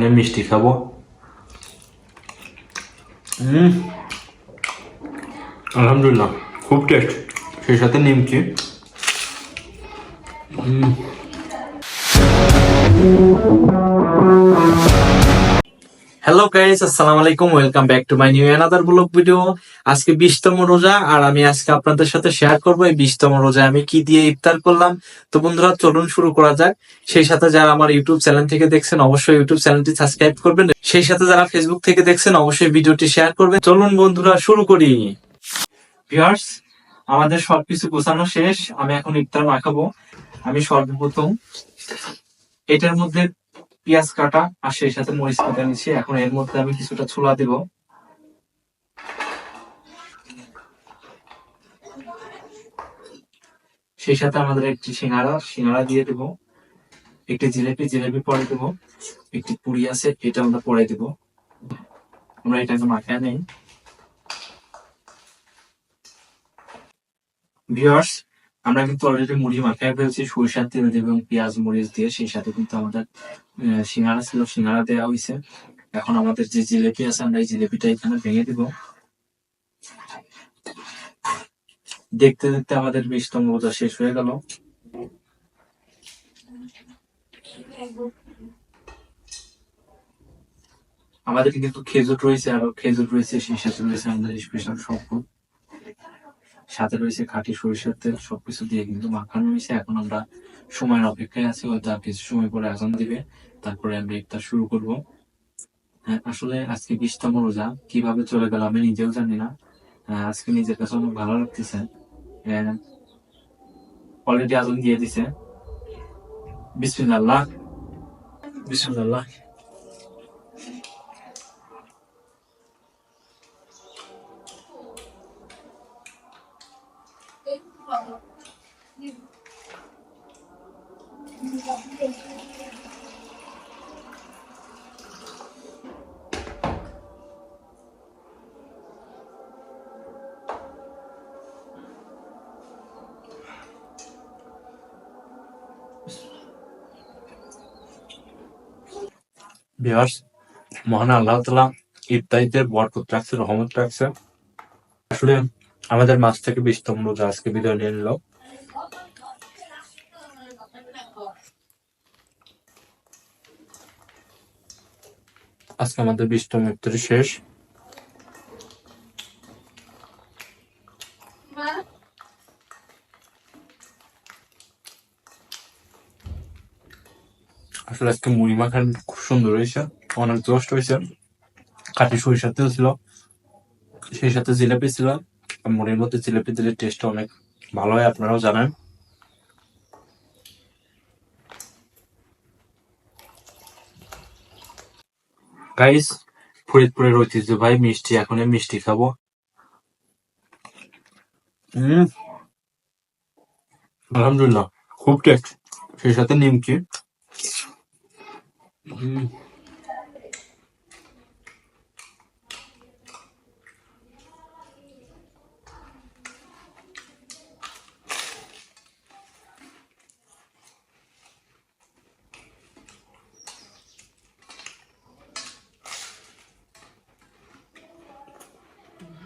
এখন আমি মিষ্টি খাব হুম আলহামদুলিল্লাহ খুব টেস্ট সেই সাথে নিমকি হুম হ্যালো গাইস আসসালামু আলাইকুম welcome back to my new another blog video আজকে বিশতম রোজা, আর আমি আজকে আপনাদের সাথে শেয়ার করব এই বিশতম রোজা আমি কি দিয়ে ইফতার করলাম। তো বন্ধুরা, চলুন শুরু করা যাক। সেই সাথে যারা আমার ইউটিউব চ্যানেল থেকে দেখছেন, অবশ্যই ইউটিউব চ্যানেলটি সাবস্ক্রাইব করবেন। সেই সাথে যারা ফেসবুক থেকে দেখছেন, অবশ্যই ভিডিওটি শেয়ার করবেন। চলুন বন্ধুরা, শুরু করি। ভিউয়ার্স আমাদের সবকিছু গোছানো শেষ। আমি এখন ইফতার মাখাবো। আমি সর্বপ্রথম এটার মধ্যে পেঁয়াজ কাটা আর সেই সাথে মরিচ কাটা নিচ্ছি এখন এর মধ্যে আমি কিছুটা ছোলা দেব। সেই সাথে আমাদের একটি সিঙ্গারা সিঙ্গারা দিয়ে দেব। একটি জিলেপি জিলেপি পরে দেব। একটি পুরি আছে, এটা আমরা পরে দেব। আমরা এটাকে মাখায় নেই। ভিউয়ার্স আমরা কিন্তু অলরেডি মুড়ি মাখায় ফেলছি, সরিষার তেল দিয়ে এবং পেঁয়াজ, মরিচ দিয়ে, সেই সাথে কিন্তু আমাদের সিঙ্গারা ছিল, সিঙ্গারা দেওয়া হয়েছে এখন আমাদের যে জিলেপি আছে, আমরা এই জিলেপিটা এখানে ভেঙে দিব। দেখতে দেখতে আমাদের বিশতম রোজা শেষ হয়ে গেল। আমাদের কিন্তু খেজুর রয়েছে আরও খেজুর রয়েছে, সেই সাথে রয়েছে আমাদের স্পেশাল শরবত সাথে রয়েছে খাঁটি সরিষার তেল সবকিছু দিয়ে কিন্তু মাখানো হয়েছে। এখন আমরা সময়ের অপেক্ষায় আছি হয়তো আর কিছু সময় পরে আজান দিবে। তারপরে আমরা ইফতার শুরু করব। হ্যাঁ, আসলে আজকে বিশতম রোজা কীভাবে চলে গেল আমি নিজেও জানি না। আজকে নিজের কাছে অনেক ভালো লাগতেছে। অলরেডি আজান দিয়ে দিছে। বিসমিল্লাহ। বিসমিল্লাহ। বিহার্স মহান আল্লাহ তালা ইত্যাদিদের বরকত রাখছে রহমত রাখছে আসলে আমাদের মাছ থেকে বিশতম আজকে বিদায় নিয়ে নিল আজকে আমাদের বিশতম ইফতারি শেষ। আসলে আজকে মুড়ি মাখান খুব সুন্দর হয়েছে, অনেক জোস্ট হয়েছে। খাঁটি সরিষার তেল ছিল, সেই সাথে জিলাপি ছিল। মুড়ির মধ্যে জিলাপি দিলে টেস্ট অনেক ভালো হয় আপনারাও জানেন। গাইস ফরিদপুরের ঐতিহ্যবাহী মিষ্টি এখন মিষ্টি খাব। হুম। আলহামদুলিল্লাহ খুব টেস্ট সেই সাথে নিমকি। হুম।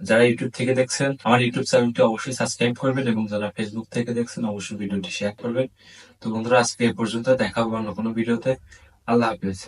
যারা ইউটিউব থেকে দেখছেন, আমার ইউটিউব চ্যানেলটি অবশ্যই সাবস্ক্রাইব করবেন এবং যারা ফেসবুক থেকে দেখছেন, অবশ্যই ভিডিওটি শেয়ার করবেন। তো বন্ধুরা, আজকে এ পর্যন্ত, দেখা হবে অন্য কোনো ভিডিওতে আল্লাহ হাফিজ।